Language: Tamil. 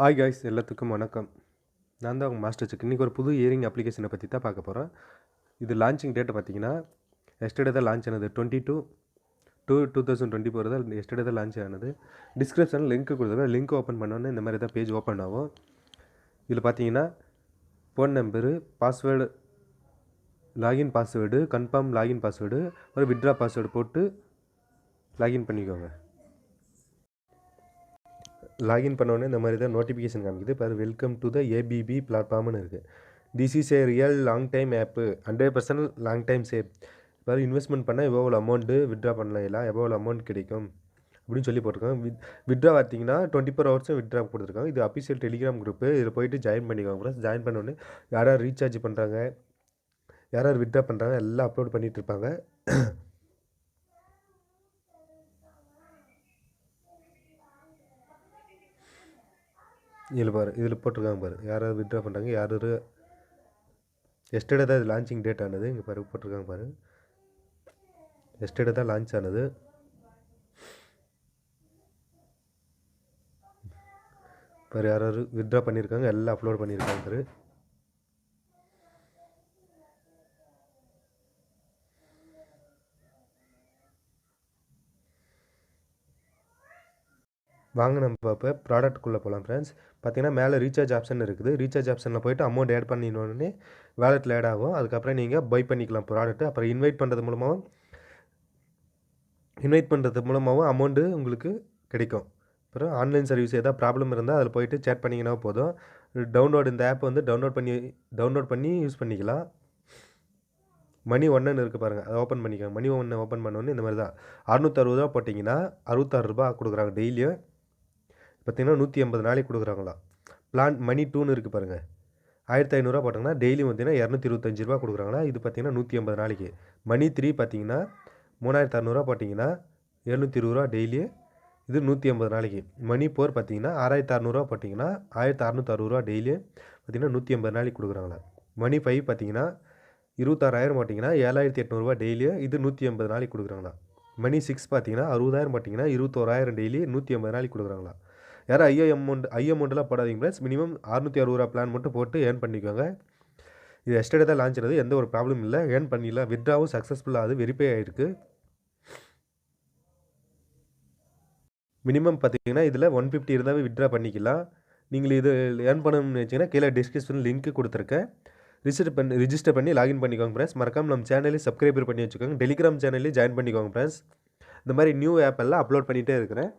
ஹாய் காய்ஸ் எல்லாத்துக்கும் வணக்கம். நான் தான் உங்கள் மாஸ்டர் செக் இன்றைக்கி ஒரு புது இயரிங் அப்ளிகேஷனை பற்றி தான் பார்க்க போகிறோம் இது லான்ச்சிங் டேட்டை பார்த்தீங்கன்னா எஸ்டர்டே தான் லான்ச் ஆனது. Twenty two two two thousand twenty four தான் எஸ்டர்டே தான் லான்ச் ஆனது. டிஸ்கிரிப்ஷனில் லிங்க் கொடுத்துருக்கேன். லிங்க் ஓப்பன் பண்ணோன்னே இந்த மாதிரி தான் பேஜ் ஓப்பன் ஆகும். இதில் பார்த்தீங்கன்னா phone number password login password confirm login password ஒரு விட்ரா பாஸ்வேர்டு போட்டு லாகின் பண்ணிக்கோங்க. லாகின் பண்ணோடனே இந்த மாதிரி தான் நோட்டிஃபிகேஷன் காமிக்குது. பாரு வெல்கம் டு த ஏபிபி பிளாட்ஃபார்ம்னு இருக்குது this is a real long time app hundred percent long time save பாரு இன்வெஸ்ட்மெண்ட் பண்ணால் எவ்வளோ அமௌண்ட்டு விட்ரா பண்ணலாம் எவ்வளோ அமௌண்ட் கிடைக்கும்? அப்படின்னு சொல்லி போட்டிருக்காங்க. வித் வித்ட்ரா பார்த்தீங்கன்னா டுவெண்ட்டி ஃபோர் ஹவர்ஸும் விட்ரா கொடுத்துருக்காங்க. இது அஃபிஷியல் டெலிகிராம் குரூப்பு இதில் போயிட்டு ஜாயின் பண்ணிக்கோங்க. ப்ளஸ் ஜாயின் பண்ணோடனே யார் யார் ரீசார்ஜ் பண்ணுறாங்க யார் யார் வித்ட்ரா பண்ணுறாங்க எல்லாம் அப்லோட் பண்ணிகிட்டு இதில் பாரு இதில் போட்டிருக்காங்க பாரு. யார் யார் வித்ட்ரா பண்ணுறாங்க யார் யார்? எஸ்டர்டே தான் இது லான்ச்சிங் டேட் ஆனது. இங்கே பாரு போட்டிருக்காங்க பாரு. எஸ்டர்டே தான் லான்ச் ஆனது. பாரு யார் யார் வித்ட்ரா பண்ணியிருக்காங்க எல்லாம் அப்லோட் பண்ணியிருக்காங்க பாரு. வாங்க நம்ம இப்போ ப்ராடக்ட்குள்ளே போகலாம் ஃப்ரெண்ட்ஸ் பார்த்தீங்கன்னா மேலே ரீசார்ஜ் ஆப்ஷன் இருக்குது. ரீசார்ஜ் ஆப்ஷனில் போய்ட்டு அமௌண்ட் ஆட் பண்ணினோடனே வேலெட்டில் ஆட் ஆகும். அதுக்கப்புறம் நீங்கள் பை பண்ணிக்கலாம் ப்ராடக்ட்டு அப்புறம் இன்வைட் பண்ணுறது மூலமாகவும் இன்வைட் பண்ணுறது மூலமாகவும் அமௌண்ட்டு உங்களுக்கு கிடைக்கும். அப்புறம் ஆன்லைன் சர்வீஸ் எதாவது ப்ராப்ளம் இருந்தால் அதில் போய்ட்டு சேட் பண்ணிங்கன்னா போதும். டவுன்லோட் இந்த ஆப் வந்து டவுன்லோட் பண்ணி டவுன்லோட் பண்ணி யூஸ் பண்ணிக்கலாம். மணி ஒன்றுன்னு இருக்குது பாருங்கள் அதை ஓப்பன் பண்ணிக்கோங்க. மணி ஒன்று ஓப்பன் பண்ணோன்னே இந்த மாதிரி தான். அறுநூத்தறுபது ரூபா போட்டிங்கன்னா அறுபத்தாறு ரூபா கொடுக்குறாங்க டெய்லியும் பார்த்திங்கன்னா நூற்றி ஐம்பது நாளைக்கு கொடுக்குறாங்களா பிளான் மணி டூன்னு இருக்குது பாருங்கள் ஆயிரத்தி ஐநூறுரூவா போட்டாங்கன்னா டெய்லி பார்த்தீங்கன்னா இரநூத்தி இருபத்தஞ்சி ரூபா கொடுக்குறாங்களா? இது பார்த்திங்கன்னா நூற்றி ஐம்பது நாளைக்கு. மணி த்ரீ பார்த்தீங்கன்னா மூணாயிரத்து அறநூறுவா போட்டிங்கன்னா எழுநூற்றி இருபது ரூபா டெய்லி இது நூற்றி ஐம்பது நாளைக்கு. மணி ஃபோர் பார்த்தீங்கன்னா ஆறாயிரத்து அறநூறுவா போட்டிங்கன்னா ஆயிரத்து அறநூற்றி அறுபது ரூபா டெய்லி பார்த்திங்கன்னா நூற்றி ஐம்பது நாளைக்கு கொடுக்குறாங்களா? மணி ஃபைவ் பார்த்தீங்கன்னா இருபத்தாறாயிரம் போட்டிங்கன்னா ஏழாயிரத்தி எட்நூறுபா டெய்லியும் இது நூற்றி ஐம்பது நாளைக்கு கொடுக்குறாங்களா? மணி சிக்ஸ் பார்த்தீங்கன்னா அறுபதாயிரம் போட்டிங்கன்னா இருபத்தோராயிரம் டெய்லி நூற்றி ஐம்பது நாளைக்கு கொடுக்குறாங்களா? யாரும் ஐயோ அமௌண்ட் ஐ அமௌண்ட்லாம் போடாதீங்க ப்ளஸ் மினிமம் அறுநூற்றி அறுபது ரூபா பிளான் மட்டும் போட்டு ஏர்ன் பண்ணிக்கோங்க. இது எஸ்டேட் தான் லான்ச் ஆனது எந்த ஒரு ப்ராப்ளம் இல்லை. ஏர்ன் பண்ணிடலாம். வித்ட்ராவும் சக்ஸஸ்ஃபுல்லாக அது வெரிஃபை ஆகிருக்கு மினிமம் பார்த்தீங்கன்னா இதில் ஒன் ஃபிஃப்டி இருந்தாவே வித்ட்ரா பண்ணிக்கலாம். நீங்கள் இது ஏர்ன் பண்ணணும்னு நினச்சிங்கன்னா கீழே டிஸ்கிரிப்ஷன் லிங்க்கு கொடுத்துருக்கேன். ரிஜிஸ்டர் பண்ணி ரிஜிஸ்டர் பண்ணி லாகின் பண்ணிக்கோங்க ஃப்ரெண்ட்ஸ் மறக்காமல் நம்ம சேனலையும் சப்ஸ்கிரைபர் பண்ணி வச்சுக்கோங்க. டெலிகிராம் சேனல்லையும் ஜாயின் பண்ணிக்கோங்க ஃப்ரெண்ட்ஸ் இந்த மாதிரி நியூ ஆப் எல்லாம் அப்லோட் பண்ணிகிட்டே இருக்கிறேன்.